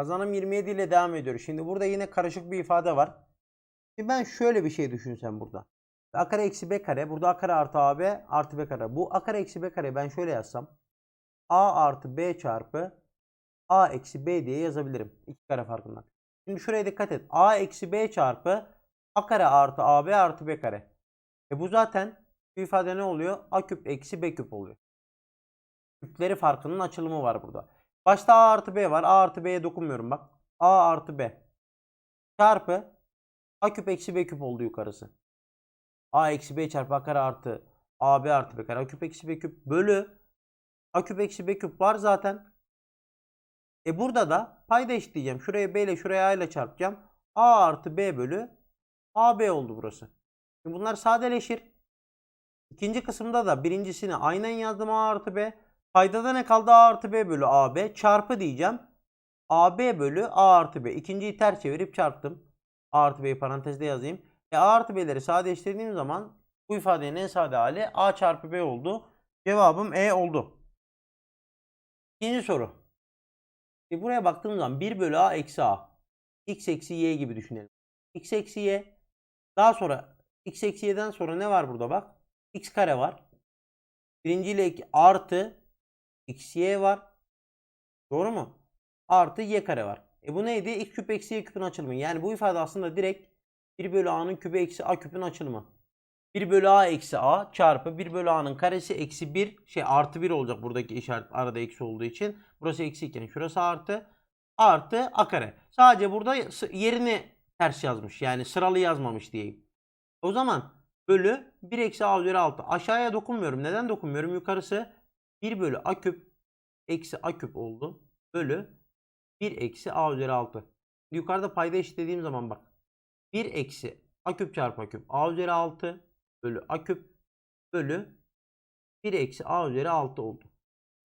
Kazanım 27 ile devam ediyor. Şimdi burada yine karışık bir ifade var. Şimdi ben şöyle bir şey düşünsem burada. A kare eksi B kare. Burada A kare artı AB artı B kare. Bu A kare eksi B kare ben şöyle yazsam. A artı B çarpı A eksi B diye yazabilirim. İki kare farkından. Şimdi şuraya dikkat et. A eksi B çarpı A kare artı AB artı B kare. E bu zaten bu ifade ne oluyor? A küp eksi B küp oluyor. Küpleri farkının açılımı var burada. Başta A artı B var. A artı B'ye dokunmuyorum bak. A artı B. Çarpı A küp eksi B küp oldu yukarısı. A eksi B çarpı A kare artı AB artı B kare. A küp eksi B küp bölü A küp eksi B küp var zaten. E burada da payda eşitleyeceğim. Şuraya B ile şuraya A ile çarpacağım. A artı B bölü AB oldu burası. Şimdi bunlar sadeleşir. İkinci kısımda da birincisini aynen yazdım A artı B. Paydada ne kaldı? A artı B bölü AB çarpı diyeceğim. AB bölü A artı B. İkinciyi ters çevirip çarptım. A artı B'yi parantezde yazayım. E A artı B'leri sadeleştirdiğim zaman bu ifadenin en sade hali A çarpı B oldu. Cevabım E oldu. İkinci soru. E buraya baktığım zaman 1 bölü A eksi A. X eksi Y gibi düşünelim. X eksi Y. Daha sonra X eksi Y'den sonra ne var burada bak? X kare var. Birinci ile iki artı X Y var. Doğru mu? Artı Y kare var. E bu neydi? X küp eksi Y küpün açılımı. Yani bu ifade aslında direkt 1 bölü A'nın küpü eksi A küpün açılımı. 1 bölü A eksi A çarpı 1 bölü A'nın karesi eksi 1 şey artı 1 olacak buradaki işaret arada eksi olduğu için. Burası eksi iken şurası artı artı A kare. Sadece burada yerini ters yazmış. Yani sıralı yazmamış diyeyim. O zaman bölü 1 eksi A üzeri 6. Aşağıya dokunmuyorum. Neden dokunmuyorum? Yukarısı 1 bölü A küp eksi A küp oldu. Bölü 1 eksi A üzeri 6. Yukarıda payda eşitlediğim zaman bak. 1 eksi A küp çarpı A küp. A üzeri 6 bölü A küp bölü 1 eksi A üzeri 6 oldu.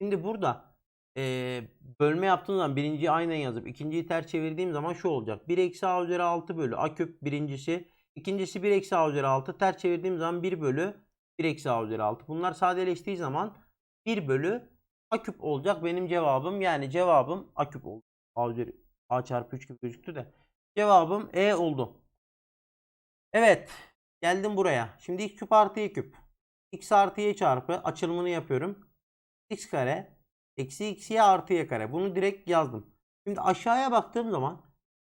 Şimdi burada eee, bölme yaptığım zaman birinciyi aynen yazıp ikinciyi ters çevirdiğim zaman şu olacak. 1 eksi A üzeri 6 bölü A küp birincisi. ikincisi 1 eksi A üzeri 6. Ters çevirdiğim zaman 1 bölü 1 eksi A üzeri 6. Bunlar sadeleştiği zaman 1 bölü A küp olacak benim cevabım. Yani cevabım A küp oldu. A üzeri A çarpı 3 gibi gözüktü de. Cevabım E oldu. Evet. Geldim buraya. Şimdi x küp artı y küp. x artı y çarpı açılımını yapıyorum. x kare eksi x y artı y kare. Bunu direkt yazdım. Şimdi aşağıya baktığım zaman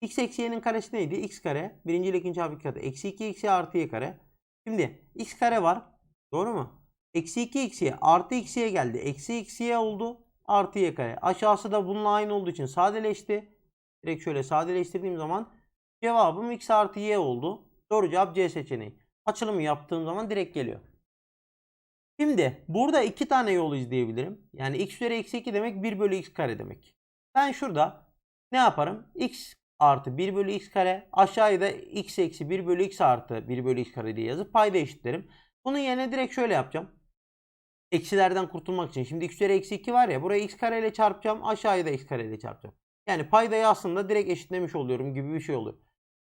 x eksi y'nin karesi neydi? x kare birinci ile ikinci harfi katı. Eksi 2 x y artı y kare. Şimdi x kare var. Doğru mu? Eksi 2 x y artı y geldi. Eksi y oldu. Artı y kare. Aşağısı da bununla aynı olduğu için sadeleşti. Direkt şöyle sadeleştirdiğim zaman cevabım x artı y oldu. Doğru cevap C seçeneği. Açılımı yaptığım zaman direkt geliyor. Şimdi burada iki tane yol izleyebilirim. Yani x üzeri eksi 2 demek 1 bölü x kare demek. Ben şurada ne yaparım? x artı 1 bölü x kare aşağıya da x eksi 1 bölü x artı 1 bölü x kare diye yazıp payda eşitlerim. Bunun yerine direkt şöyle yapacağım. Eksilerden kurtulmak için. Şimdi x üzeri eksi 2 var ya buraya x kare ile çarpacağım. Aşağıya da x kare ile çarpacağım. Yani paydayı aslında direkt eşitlemiş oluyorum gibi bir şey oluyor.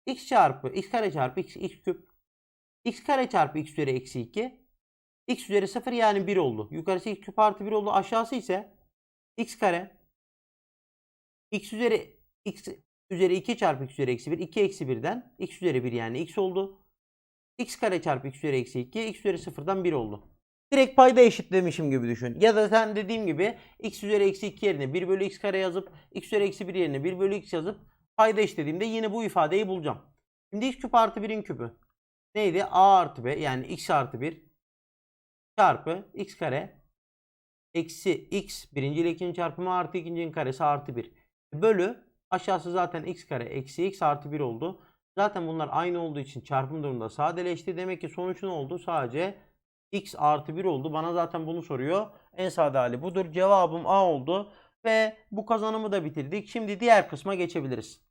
x çarpı x kare çarpı x, x küp x kare çarpı x üzeri eksi 2 x üzeri 0 yani 1 oldu. Yukarısı x küp artı 1 oldu. Aşağısı ise x kare x üzeri x üzeri 2 çarpı x üzeri eksi 1 2 eksi 1'den x üzeri 1 yani x oldu. x kare çarpı x üzeri eksi 2 x üzeri 0'dan 1 oldu. Direkt payda eşitlemişim gibi düşün. Ya da sen dediğim gibi x üzeri eksi 2 yerine 1 bölü x kare yazıp x üzeri eksi 1 yerine 1 bölü x yazıp payda eşitlediğimde yine bu ifadeyi bulacağım. Şimdi x küp artı 1'in küpü neydi? a artı b yani x artı 1 çarpı x kare eksi x birinci ile ikinci çarpımı artı ikincinin karesi artı 1 bölü aşağısı zaten x kare eksi x artı 1 oldu. Zaten bunlar aynı olduğu için çarpım durumunda sadeleşti. Demek ki sonuç ne oldu? Sadece x artı 1 oldu. Bana zaten bunu soruyor. En sade hali budur. Cevabım A oldu. Ve bu kazanımı da bitirdik. Şimdi diğer kısma geçebiliriz.